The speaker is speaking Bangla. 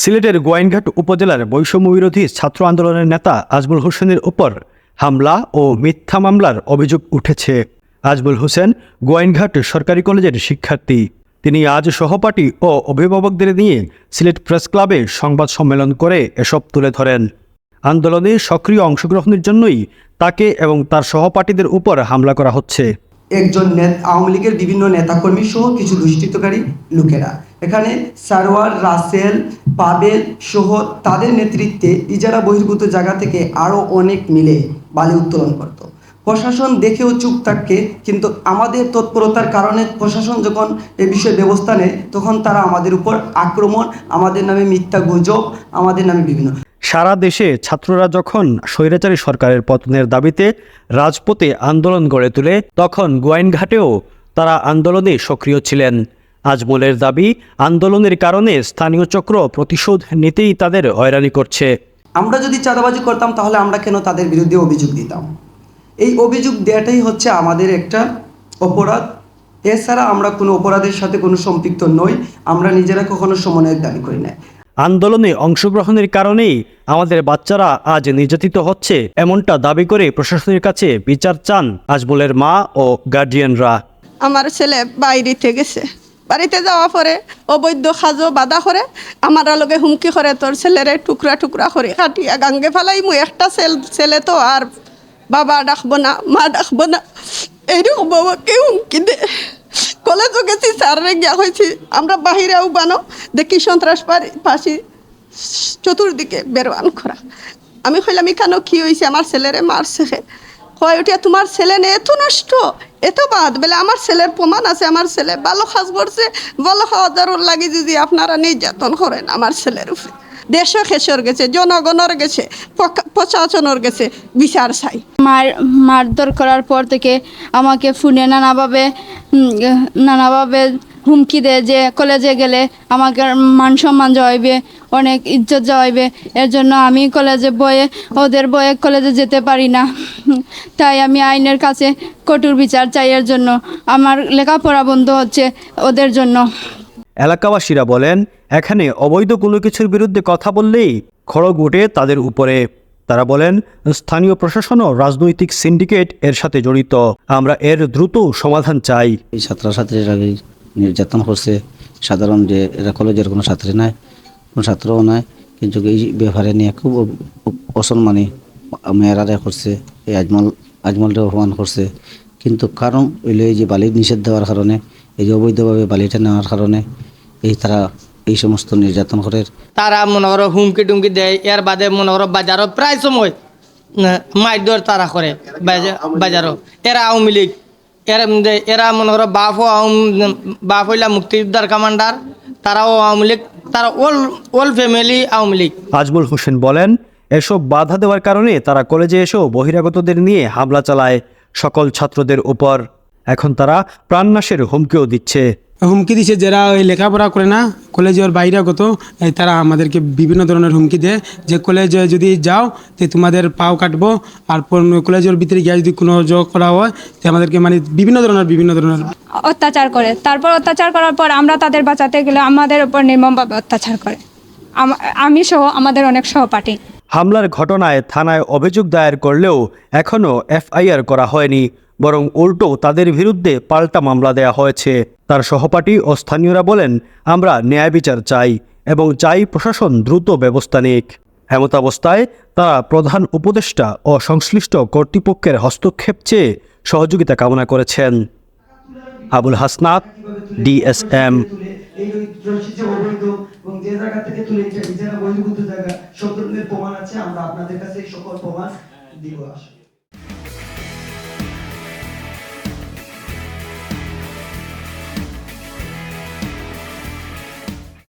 সিলেটের গোয়াইনঘাট উপজেলার বৈষম্য বিরোধী ছাত্র আন্দোলনের নেতা আজমল হোসেনের উপর হামলা ও মিথ্যা মামলার অভিযোগ উঠেছে। আজমল হোসেন গোয়াইনঘাট সরকারি কলেজের শিক্ষার্থী। তিনি আজ সহপাঠী ও অভিভাবকদের নিয়ে সিলেট প্রেস ক্লাবে সংবাদ সম্মেলন করে এসব তুলে ধরেন। আন্দোলনে সক্রিয় অংশগ্রহণের জন্যই তাকে এবং তার সহপাঠীদের উপর হামলা করা হচ্ছে। একজন আওয়ামী লীগের বিভিন্ন নেতাকর্মী সহ কিছু দুষ্কৃতকারী, লোকেরা এখানে সারোয়ার, রাসেল, পাবেল সহ তাদের নেতৃত্বে ইজারা বহির্ভূত জায়গা থেকে আরও অনেক মিলে বালি উত্তোলন করত। প্রশাসন দেখেও চুপ থাকে, কিন্তু আমাদের তৎপরতার কারণে প্রশাসন যখন এ বিষয়ে ব্যবস্থা নেয়, তখন তারা আমাদের উপর আক্রমণ, আমাদের নামে মিথ্যা গুজব, আমাদের নামে বিভিন্ন সারা দেশে ছাত্ররা যখন স্বৈরাচারী সরকারের পতনের দাবিতে রাজপথে আন্দোলন গড়ে তোলে, তখন গোয়াইনঘাটেও তারা আন্দোলনে সক্রিয় ছিলেন। আজমলের দাবি আন্দোলনের কারণে স্থানীয় চক্র প্রতিশোধ নিতেই তাদের হয়রানি করছে। আমরা যদি চাঁদাবাজি করতাম তাহলে আমরা কেন তাদের বিরুদ্ধে অভিযোগ দিতাম? এই অভিযোগ দেওয়াটাই হচ্ছে আমাদের একটা অপরাধ। এছাড়া আমরা কোনো অপরাধের সাথে কোনো সম্পৃক্ত নই আমরা নিজেরা কখনো সমন্বয়ের দাবি করি না আন্দোলনে অংশগ্রহণের কারণেই আমাদের বাচ্চারা আজ নির্যাতিত হচ্ছে এমনটা দাবি করে প্রশাসনের কাছে বিচার চান আজমলের মা ও গার্ডিয়ানরা আমার ছেলে বাইরে গেছে। বাড়িতে যাওয়া পরে, অবৈধ সাজো বাধা করে আমার লগে হুমকি করে তোর ছেলেরে টুকরা টুকরা করে কাটিয়া গাঙ্গে ফেলাই মু একটা ছেল, ছেলে তো আর বাবা ডাকবো না, মা ডাকবো না। এইরকম বাবাকে হুমকি দে। কলেজও গেছি স্যারে গিয়া হয়েছি আমরা বাহিরেও বানো। দেখি সন্ত্রাস পাশি চতুর্দিকে বেরোয়ান করা আমি কইলাম কেন কি হয়েছে আমার ছেলেরে মারছে কয় ওটা তোমার ছেলে নিয়ে এত নষ্ট, এত বাদ। বলে আমার ছেলের প্রমাণ আছে, আমার ছেলে ভালো কাজ করছে, ভালো খাওয়া দাওয়ার লাগি যদি আপনারা নির্যাতন করেন আমার ছেলের উপরে। দেশও খেসর গেছে, জনগণর গেছে প্রশাসনের গেছে, বিচার চাই। মার মারধর করার পর থেকে আমাকে ফোনে নানাভাবে নানাভাবে হুমকি দেয় যে কলেজে গেলে আমাকে মান সম্মান যাওয়াইবে অনেক ইজ্জত যাওয়াইবে এর জন্য আমি কলেজে বয়ে ওদের বয়ে কলেজে যেতে পারি না। তাই আমি আইনের কাছে কঠোর বিচার চাই এর জন্য। আমার লেখাপড়া বন্ধ হচ্ছে ওদের জন্য। এলাকাবাসীরা বলেন এখানে অবৈধ কোনো কিছুর বিরুদ্ধে কথা বললেই খড়গ ওঠে তাদের উপরে। তারা বলেন স্থানীয় প্রশাসন ও রাজনৈতিক সিন্ডিকেট এর সাথে জড়িত। আমরা এর দ্রুত সমাধান চাই। এই ছাত্রছাত্রীরা নির্যাতন করছে সাধারণ যে এরা কলেজের কোনো ছাত্রী নাই, কোনো ছাত্রও নাই। কিন্তু এই ব্যাপারে নিয়ে খুব অসম্মানী মেয়েরারে করছে, এই আজমল আজমলটা অপমান করছে। কিন্তু কারণ হইল এই যে বালি নিষেধ দেওয়ার কারণে, এই যে অবৈধভাবে বালিটা নেওয়ার কারণে, এই তারা এই সমস্ত নির্যাতন করে। তারা মনে করো হুমকি টুমকি দেয়, এর বাদে মনে করো বাজারও প্রায় সময় মারধর তারা করে, বাজা- বাজারও। এরা আওয়ামী লীগ এরা মনে করো বাপ বাপ হইলা মুক্তিযোদ্ধার কমান্ডার তারাও আওয়ামী লীগ, তারা all all family Awami League. Azmal Hossain বলেন, এসব বাধা দেওয়ার কারণে তারা কলেজে এসেও বহিরাগতদের নিয়ে হামলা চালায় সকল ছাত্রদের উপর। এখন তারা প্রাণনাশের হুমকিও দিচ্ছে। হুমকি দিছে যারা ওই লেখাপড়া করে না কলেজের বাইরাগত এই তারা আমাদেরকে বিভিন্ন ধরনের হুমকি দেয়। যে কলেজে যদি যাও তো তোমাদের পাও কাটবো আর কলেজের ভিতরে গিয়ে যদি কোনো যোগ করা হয় তো আমাদেরকে মানে বিভিন্ন ধরনের বিভিন্ন ধরনের অত্যাচার করে। তারপর অত্যাচার করার পর আমরা তাদের বাঁচাতে গেলে আমাদের উপর নির্মমভাবে অত্যাচার করে। আম- আমি সহ আমাদের অনেক সহপাঠী। হামলার ঘটনায় থানায় অভিযোগ দায়ের করলেও এখনও এফআইআর করা হয়নি। বরং উল্টো তাদের বিরুদ্ধে পাল্টা মামলা দেয়া হয়েছে তার সহপাঠী ও স্থানীয়রা বলেন আমরা ন্যায় বিচার চাই এবং চাই প্রশাসন দ্রুত ব্যবস্থা নিক এমতাবস্থায় তারা প্রধান উপদেষ্টা ও সংশ্লিষ্ট কর্তৃপক্ষের হস্তক্ষেপ চেয়ে সহযোগিতা কামনা করেছেন আবুল হাসনাত ডিএসএম দিব